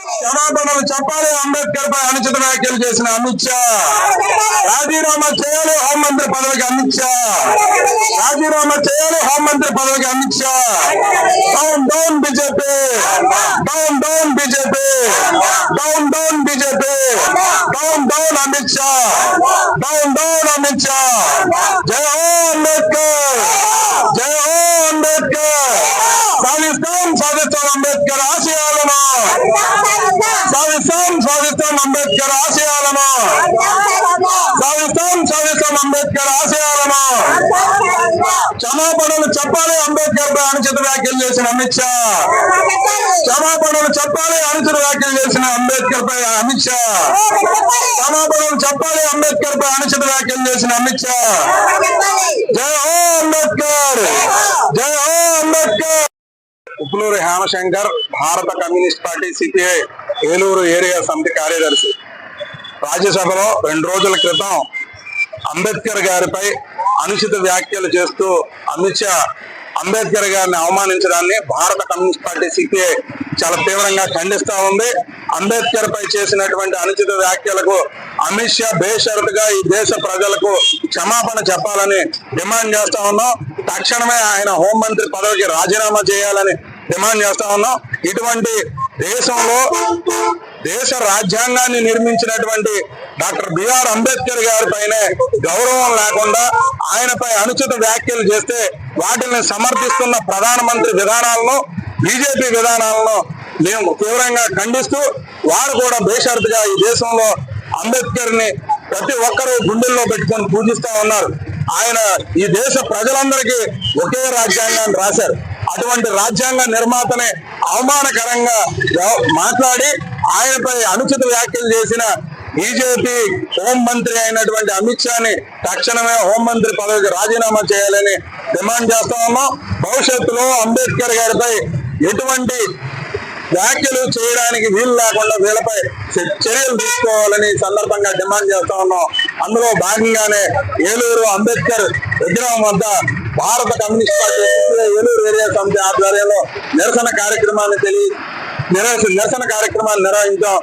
క్షమాపణలు చెప్పాలి అంబేద్కర్ పై అనుచిత వ్యాఖ్యలు చేసిన అమిత్ షా. రాజీనామా చేయాలి హోంమంత్రి పదవికి అమిత్ షా. రాజీనామా చేయాలి హోంమంత్రి పదవికి Amit Shah. Down down BJP down down BJP down down BJP down down Amit Shah down down Amit Shah జై హో అంబేద్కర్ జై హో అంబేద్కర్ పాకిస్తాన్ సాధిస్తాం అంబేద్కర్ ఆశయాలను. సాధిస్తాం సాధిస్తాం అంబేద్కర్ ఆశయాలను. సాధిస్తాం సాధిస్తాం అంబేద్కర్ ఆశయాలను. క్షమాపణలు చెప్పాలి అంబేద్కర్ పై అనుచిత వ్యాఖ్యలు చేసిన అమిత్ షా. క్షమాపణలు చెప్పాలి అనుచిత వ్యాఖ్యలు చేసిన అంబేద్కర్ పై అమిత్ షా. క్షమాపణలు చెప్పాలి అంబేద్కర్ పై అనుచిత వ్యాఖ్యలు చేసిన అమిత్ షా. జై హో అంబేద్కర్. జై హో Ambedkar. Uppuluru Hemashankar Bharata communist party CPI Eluru area సమితి కార్యదర్శి. రాజ్యసభలో రెండు రోజుల క్రితం అంబేద్కర్ గారిపై అనుచిత వ్యాఖ్యలు చేస్తూ అమిత్ షా అంబేద్కర్ గారిని అవమానించడాన్ని భారత కమ్యూనిస్ట్ పార్టీ సిపిఐ చాలా తీవ్రంగా ఖండిస్తా ఉంది. అంబేద్కర్ పై చేసినటువంటి అనుచిత వ్యాఖ్యలకు అమిత్ షా బేషరతుగా ఈ దేశ ప్రజలకు క్షమాపణ చెప్పాలని డిమాండ్ చేస్తా ఉన్నాం. తక్షణమే ఆయన హోంమంత్రి పదవికి రాజీనామా చేయాలని డిమాండ్ చేస్తా ఉన్నాం. ఇటువంటి దేశంలో దేశ రాజ్యాంగాన్ని నిర్మించినటువంటి డాక్టర్ బిఆర్ అంబేద్కర్ గారి పైన గౌరవం లేకుండా ఆయనపై అనుచిత వ్యాఖ్యలు చేస్తే వాటిని సమర్థిస్తున్న ప్రధానమంత్రి విధానాలను బీజేపీ విధానాలను మేము తీవ్రంగా ఖండిస్తూ వారు కూడా బేషరతుగా ఈ దేశంలో అంబేద్కర్ని ప్రతి ఒక్కరూ గుండెల్లో పెట్టుకొని పూజిస్తా ఉన్నారు. ఆయన ఈ దేశ ప్రజలందరికీ ఒకే రాజ్యాంగాన్ని రాశారు. అటువంటి రాజ్యాంగ నిర్మాతనే అవమానకరంగా మాట్లాడి ఆయనపై అనుచిత వ్యాఖ్యలు చేసిన బీజేపీ హోంమంత్రి అయినటువంటి అమిత్ షాని తక్షణమే హోంమంత్రి పదవికి రాజీనామా చేయాలని డిమాండ్ చేస్తా ఉన్నాం. భవిష్యత్తులో అంబేద్కర్ గారిపై ఎటువంటి వ్యాఖ్యలు చేయడానికి వీలు లేకుండా వీళ్ళపై చర్యలు తీసుకోవాలని సందర్భంగా డిమాండ్ చేస్తా ఉన్నాం. అందులో భాగంగానే ఏలూరు అంబేద్కర్ విగ్రహం వద్ద Bharata communist party Eluru area సమితి ఆధ్వర్యంలో నిరసన కార్యక్రమాన్ని తెలియ నిరసన నిరసన కార్యక్రమాన్ని నిర్వహించాం.